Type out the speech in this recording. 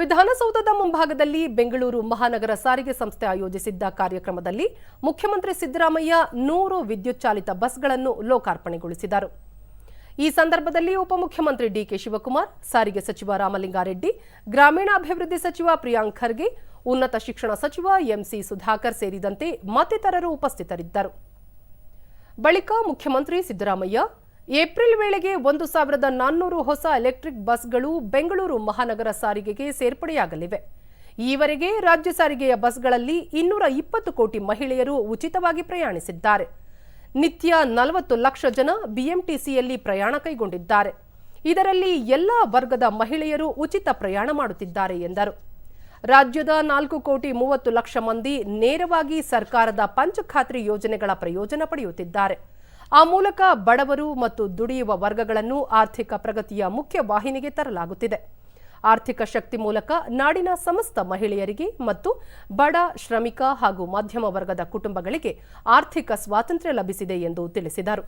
ವಿಧಾನಸೌಧದ ಮುಂಭಾಗದಲ್ಲಿ ಬೆಂಗಳೂರು ಮಹಾನಗರ ಸಾರಿಗೆ ಸಂಸ್ಥೆ ಆಯೋಜಿಸಿದ್ದ ಕಾರ್ಯಕ್ರಮದಲ್ಲಿ ಮುಖ್ಯಮಂತ್ರಿ ಸಿದ್ದರಾಮಯ್ಯ ನೂರು ವಿದ್ಯುತ್ ಚಾಲಿತ ಬಸ್ಗಳನ್ನು ಲೋಕಾರ್ಪಣೆಗೊಳಿಸಿದರು. ಈ ಸಂದರ್ಭದಲ್ಲಿ ಉಪಮುಖ್ಯಮಂತ್ರಿ ಡಿಕೆ ಶಿವಕುಮಾರ್, ಸಾರಿಗೆ ಸಚಿವ ರಾಮಲಿಂಗಾರೆಡ್ಡಿ, ಗ್ರಾಮೀಣಾಭಿವೃದ್ಧಿ ಸಚಿವ ಪ್ರಿಯಾಂಕ್ ಖರ್ಗೆ, ಉನ್ನತ ಶಿಕ್ಷಣ ಸಚಿವ ಎಂಸಿ ಸುಧಾಕರ್ ಸೇರಿದಂತೆ ಮತ್ತಿತರರು ಉಪಸ್ಥಿತರಿದ್ದರು. ಬಳಿಕ ಮುಖ್ಯಮಂತ್ರಿ ಸಿದ್ದರಾಮಯ್ಯ ಏಪ್ರಿಲ್ ವೇಳೆಗೆ ಒಂದು ಸಾವಿರದ ನಾನ್ನೂರು ಹೊಸ ಎಲೆಕ್ಟ್ರಿಕ್ ಬಸ್ಗಳು ಬೆಂಗಳೂರು ಮಹಾನಗರ ಸಾರಿಗೆಗೆ ಸೇರ್ಪಡೆಯಾಗಲಿವೆ. ಈವರೆಗೆ ರಾಜ್ಯ ಸಾರಿಗೆಯ ಬಸ್ಗಳಲ್ಲಿ ಇನ್ನೂರ ಇಪ್ಪತ್ತು ಕೋಟಿ ಮಹಿಳೆಯರು ಉಚಿತವಾಗಿ ಪ್ರಯಾಣಿಸಿದ್ದಾರೆ. ನಿತ್ಯ ನಲವತ್ತು ಲಕ್ಷ ಜನ ಬಿಎಂಟಿಸಿಯಲ್ಲಿ ಪ್ರಯಾಣ ಕೈಗೊಂಡಿದ್ದಾರೆ. ಇದರಲ್ಲಿ ಎಲ್ಲ ವರ್ಗದ ಮಹಿಳೆಯರು ಉಚಿತ ಪ್ರಯಾಣ ಮಾಡುತ್ತಿದ್ದಾರೆ ಎಂದರು. ರಾಜ್ಯದ ನಾಲ್ಕು ಕೋಟಿ ಮೂವತ್ತು ಲಕ್ಷ ಮಂದಿ ನೇರವಾಗಿ ಸರ್ಕಾರದ ಪಂಚಖಾತ್ರಿ ಯೋಜನೆಗಳ ಪ್ರಯೋಜನ ಪಡೆಯುತ್ತಿದ್ದಾರೆ. ಆ ಮೂಲಕ ಬಡವರು ಮತ್ತು ದುಡಿಯುವ ವರ್ಗಗಳನ್ನು ಆರ್ಥಿಕ ಪ್ರಗತಿಯ ಮುಖ್ಯ ವಾಹಿನಿಗೆ ತರಲಾಗುತ್ತಿದೆ. ಆರ್ಥಿಕ ಶಕ್ತಿ ಮೂಲಕ ನಾಡಿನ ಸಮಸ್ತ ಮಹಿಳೆಯರಿಗೆ ಮತ್ತು ಬಡ ಶ್ರಮಿಕ ಹಾಗೂ ಮಧ್ಯಮ ವರ್ಗದ ಕುಟುಂಬಗಳಿಗೆ ಆರ್ಥಿಕ ಸ್ವಾತಂತ್ರ್ಯ ಲಭಿಸಿದೆ ಎಂದು ತಿಳಿಸಿದರು.